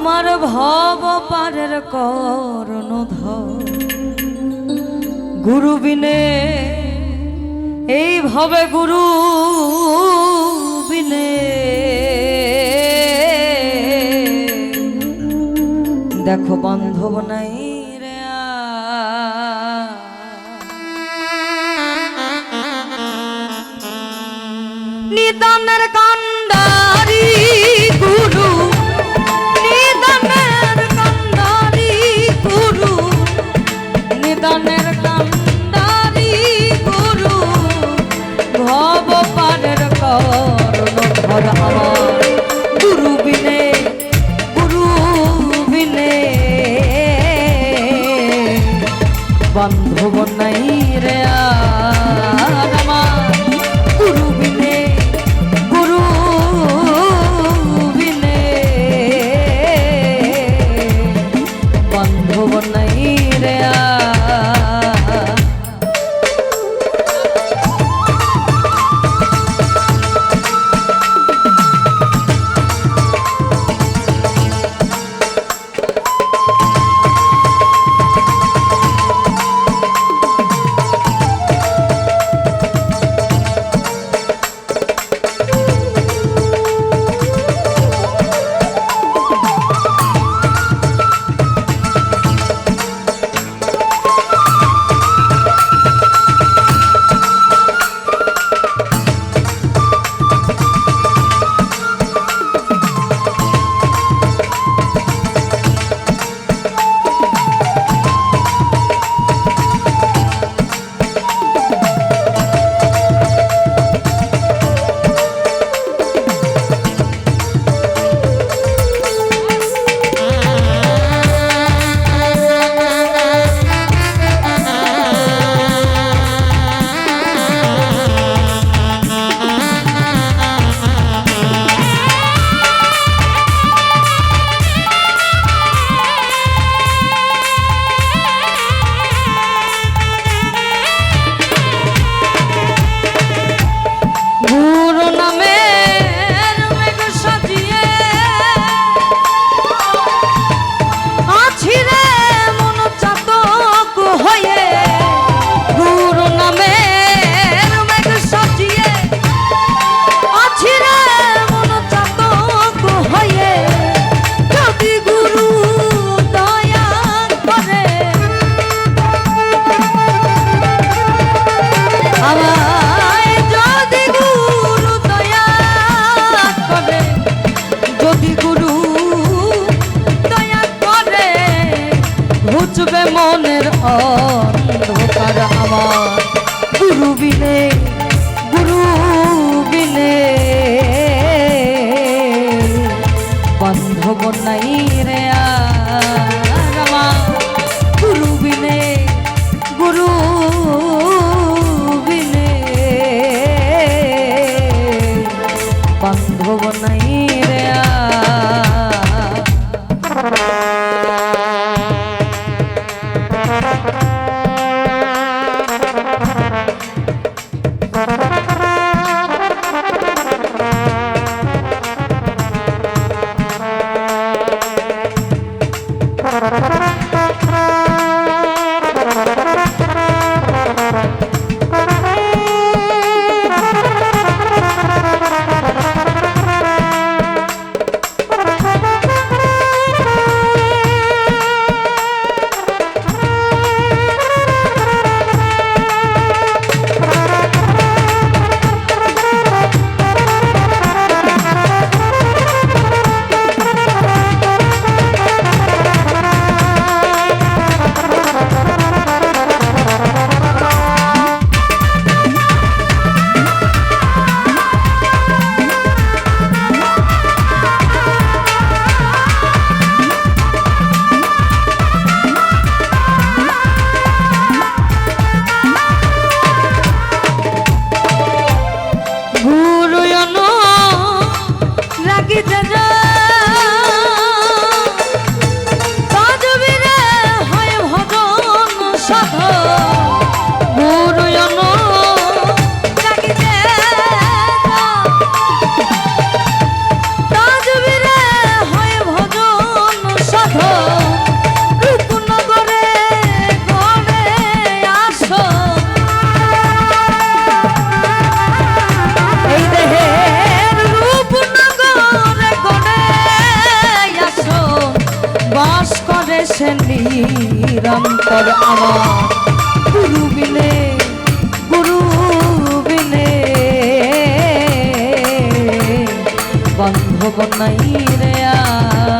আমার ভব পারের করণ গুরু বিনে, এই ভবে গুরু বিনে। দেখো বান্ধব নাই নিদানের কা বান্ধব নাই রে আ নিরন্তর আমার। গুরু বিনে গুরু বিনে। বন্ধব নাই রে আর।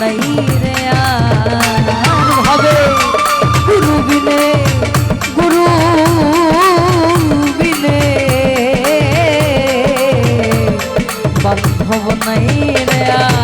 নাই রে আর হবে গুরু বিনে গুরু বিনে বান্ধব নাই রে আর